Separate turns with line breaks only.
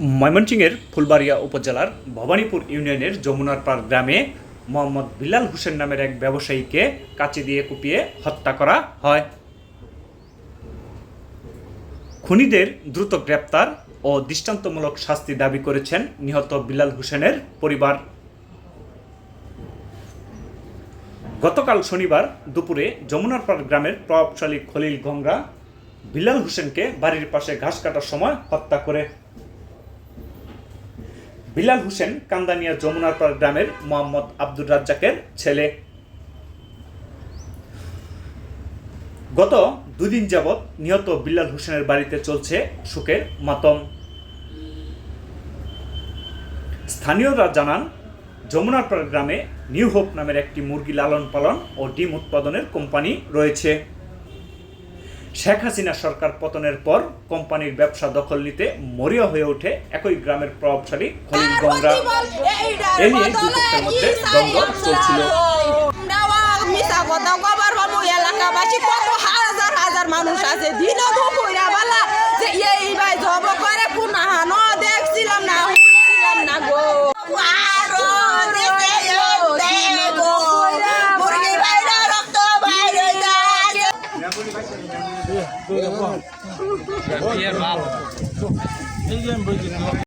ময়মনসিংহের ফুলবাড়িয়া উপজেলার ভবানীপুর ইউনিয়নের যমুনারপাড় গ্রামে মোহাম্মদ বিলাল হোসেন নামের এক ব্যবসায়ীকে কাছে দিয়ে কুপিয়ে হত্যা করা হয়। খুনিদের দ্রুত গ্রেপ্তার ও দৃষ্টান্তমূলক শাস্তি দাবি করেছেন নিহত বিলাল হোসেনের পরিবার। গতকাল শনিবার দুপুরে যমুনারপাড় গ্রামের প্রভাবশালী খলিল গঙ্গা বিলাল হোসেনকে বাড়ির পাশে ঘাস কাটার সময় হত্যা করে বিলাল হোসেন কান্দানিয়া যমুনারপাড় গ্রামের মোহাম্মদ আব্দুর রাজ্জাকের ছেলে। গত দুদিন যাবৎ নিহত বিল্লাল হোসেনের বাড়িতে চলছে সুখের মাতম। স্থানীয়রা জানান যমুনারপাড় গ্রামে নিউ হোপ নামের একটি মুরগি লালন পালন ও ডিম উৎপাদনের কোম্পানি রয়েছে। শেখ হাসিনা সরকার পতনের পর কোম্পানির ব্যবসা দখল নিতে মরিয়া হয়ে ওঠে একই গ্রামের প্রভাবশালী খলিল গঙ্গা। এ নিয়ে দুপক্ষের মধ্যে দ্বন্দ্ব চলছিল।
এলাকাবাসী কত হাজার হাজার মানুষ আছে। দিন দুপুরা যে এই Dua, dua, dua. Gantian,
maaf. Ini yang begini.